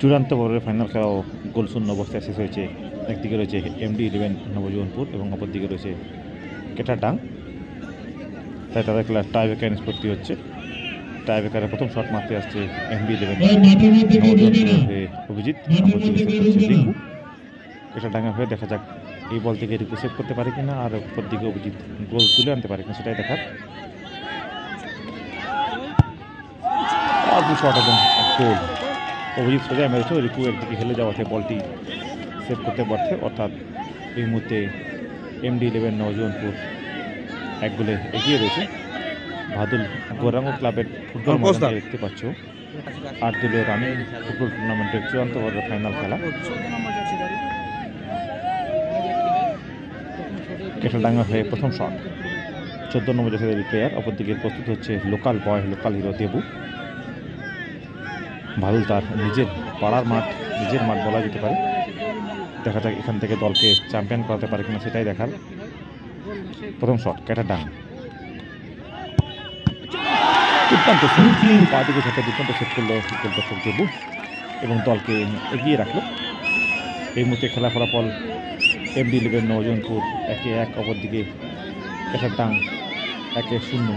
চূড়ান্ত বলের ফাইনাল খেলাও গোলশূন্য অবস্থায় শেষ হয়েছে। একদিকে রয়েছে এমডি ইলেভেন নবজীবনপুর এবং অপরদিকে রয়েছে কেটাডাং। তাই তাদের খেলা টাই বেকার নিষ্পত্তি হচ্ছে। টাই বেকারের প্রথম শট মারতে আসছে এমডি ইলেভেন হয়ে অভিজিৎ। কেটাডাঙ্গা হয়ে দেখা যাক এই বল থেকে রিঙ্কু সেভ করতে পারে কিনা আর অপরদিকে অভিজিৎ গোল তুলে আনতে পারে কিনা সেটাই দেখার। শট এবং গোল অভিজিৎ সোজা মেরেছে রিকু একদিকে হেলে যাওয়াতে বলটি সেভ করতে পারছে অর্থাৎ এই মুহূর্তে এমডি ইলেভেন নজওয়ানপুর এক গোলে এগিয়ে রয়েছে। ভাদুল গোরাঙ্গ ক্লাবের ফুটবল ময়দানে দেখতে পাচ্ছ আট দলীয় রানিং ফুটবল টুর্নামেন্টের চূড়ান্ত পর্বের ফাইনাল খেলা। কেটালডাঙ্গা হয়ে প্রথম শট চোদ্দ নম্বর জাতীয় প্লেয়ার অপরদিকে প্রস্তুত হচ্ছে local boy local hero Debu. Bhadul তার নিজের পাড়ার মাঠ, নিজের মাঠ বলা যেতে পারে। দেখা যাক এখান থেকে দলকে চ্যাম্পিয়ন করাতে পারে কিনা, সেটাই দেখার প্রথম শট ক্যাটাডাং দুর্দান্ত সেভ পা দিকে সাথে দুর্দান্ত সেভ করল গোলরক্ষক দেবু এবং দলকে এগিয়ে রাখল। এই মুহূর্তে খেলা ফলাফল এমডি ইলেভেন নজনপুর একে এক, অপর দিকে ক্যাটার ক্যাটাডাং একে শূন্য।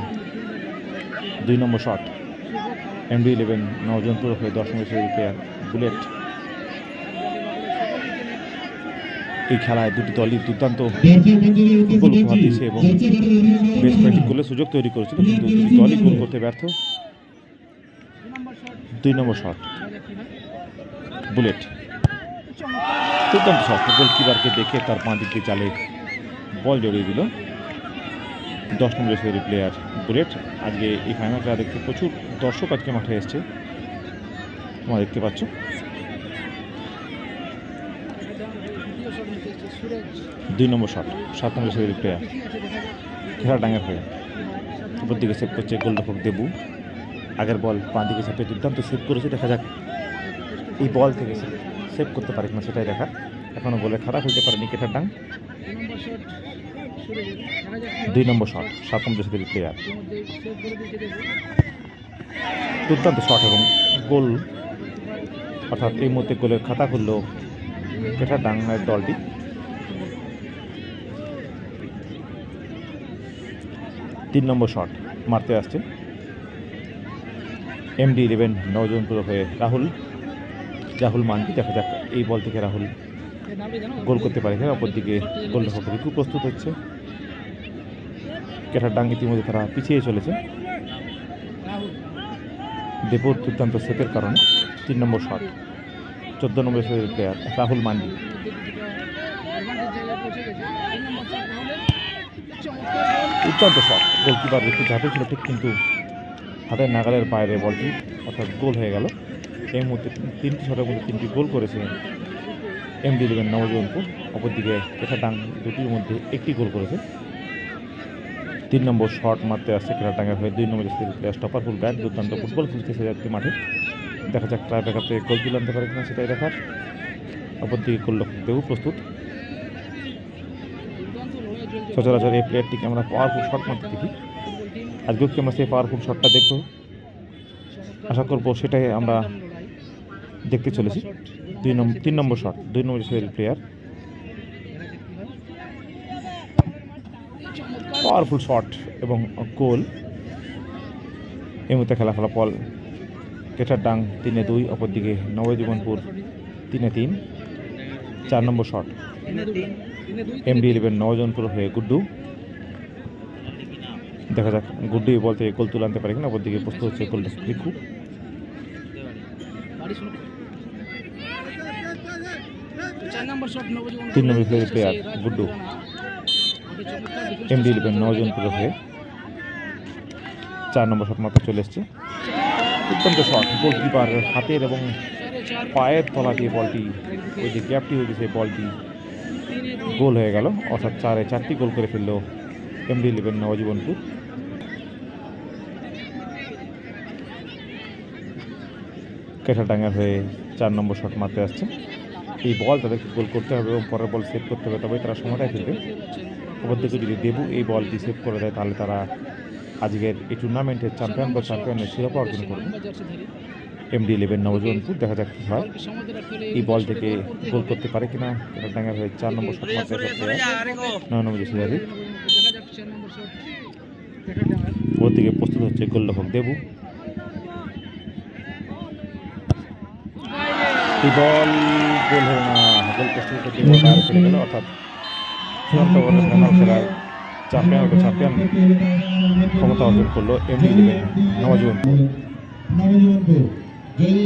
দুই নম্বর শট এমডি ইলেভেন নজনপুর হয়ে দশ নম্বর প্লেয়ার বুলেট এই খেলায় দুটি দলই দুর্দান্ত গোল দিয়েছে এবং বেশ কয়েকটি গোলের সুযোগ তৈরি করেছিল, কিন্তু দুটি দলই গোল করতে ব্যর্থ। দুই নম্বর শট বুলেট দুর্দান্ত শট গোলকিপারকে দেখে তার পাঁ দিক চালে বল জড়িয়ে দিল। দশ নম্বরের শহরি প্লেয়ার বুলেট। আজকে এই ফাইনাল খেলা দেখতে প্রচুর দর্শক আজকে মাঠে এসছে। তোমরা দেখতে পাচ্ছ। দুই নম্বর শট সাত নম্বর শহরি প্লেয়ার খেলা ডাঙ্গার হয়ে। উপর দিকে সেভ করছে গোলরক্ষক দেবু। আগের বল বাঁ দিকে সেভে দুর্দান্ত সেভ করেছে। দেখা যাক এই বল থেকে সেভ করতে পারে কিনা সেটাই দেখা এখনও বলে খারাপ হইতে পারেনি কেটার ডাং দুই নম্বর শট সাত নম্বর সাথে প্লেয়ার দুর্দান্ত শট এবং গোল। অর্থাৎ এই মুহূর্তে গোলের খাতা খুললো কেটার ডাঙ্গার দলটি। তিন নম্বর শট মারতে আসছে। এমডি ইলেভেন নজনপুর হয়ে রাহুল। রাহুল মান্ডি দেখা যাক এই বল থেকে রাহুল গোল করতে পারে অপরদিকে গোল রিকু প্রস্তুত হচ্ছে। কেটার ডাং ইতিমধ্যে তারা পিছিয়ে চলেছে। দেবর দুর্দান্ত সেপের কারণে তিন নম্বর শট। চোদ্দ নম্বর প্লেয়ার রাহুল মান্ডি। দুর্দান্ত শট। গোলকিপার একটু ঝাঁপে ছিল, ঠিক কিন্তু হাতের নাগালের বাইরে বলটি অর্থাৎ গোল হয়ে গেল। এই মুহূর্তে তিনটি শটের মধ্যে তিনটি গোল করেছে এমডি ইলেভেন নবজীবনপুর। অপরদিকে কেটাডাং দুটির মধ্যে একটি গোল করেছে। তিন নম্বর শট মারতে আসছে কেটাডাঙ্গা হয়ে দুই নম্বর প্লেয়ার স্টপার ফুল ব্যাট, দুর্দান্ত ফুটবল খেলতেছে একটি মাঠে। দেখা যাক ট্রাই ব্যাকাপে গোল তুলে আনতে পারে কিনা সেটাই দেখার। অপরদিকে গোলরক্ষক দেবু প্রস্তুত। সচরাচর এই প্লেয়ারটিকে আমরা পাওয়ারফুল শট মারতে দেখি। আজকেও কি আমরা সেই পাওয়ারফুল শটটা দেখব। আশা করব সেটাই আমরা দেখতে চলেছি। দুই নম্বর তিন নম্বর শট দুই নম্বর প্লেয়ার পাওয়ারফুল শট এবং গোল। এই মুহূর্তে খেলা ফলাফল কেটার ডাং তিনে দুই অপরদিকে নবজীবনপুর তিনে তিন চার নম্বর শট। এমডি ইলেভেন নজনপুর হয়ে গুড্ডু। দেখা যাক গুড্ডু বল থেকে গোল তুলে আনতে পারে কিনা অপরদিকে প্রস্তুত হচ্ছে গোলটা রিকু। তিন নম্বর player Guddu. MD eleven Najanpur হয়ে চার নম্বর শট মাত্র চলে এসছে। অত্যন্ত শট গোলকিপার হাতের এবং পায়ের তলা দিয়ে বলটি, ওই যে গ্যাপটি হয়ে গেছে বলটি গোল হয়ে গেল। অর্থাৎ চারে চারটি গোল করে ফেলল এমডি ইলেভেন নবজীবনপুর। কেঠাডাঙ্গার হয়ে চার নম্বর শট মারতে আসছে। এই বল তাদেরকে গোল করতে হবে এবং পরের বল সেভ করতে হবে তবে তারা সময়টাই ফেলবে অপরদিকে যদি দেবু এই বলটি সেভ করে দেয় তাহলে তারা আজকের এই টুর্নামেন্টের চ্যাম্পিয়ন বা চ্যাম্পিয়নের শিরোপা অর্জন করবে। এমডি ইলেভেন নবজীবনপুর দেখা যাক কী হয়। এই বল থেকে গোল করতে পারে কিনা ডাঙ্গার হয়ে চার নম্বর শট মারতে নয় নম্বর জেসিদারি ওর দিকে প্রস্তুত হচ্ছে গোলরক্ষক দেবু। এই বল গোল হলো না গোল প্রস্তুত করতে গেল অর্থাৎ চূড়ান্ত ফাইনাল খেলার চ্যাম্পিয়ন চ্যাম্পিয়ন ক্ষমতা অর্জন করল এমডি ইলেভেন নবজীবনপুর নবজীবনপুর জয়ী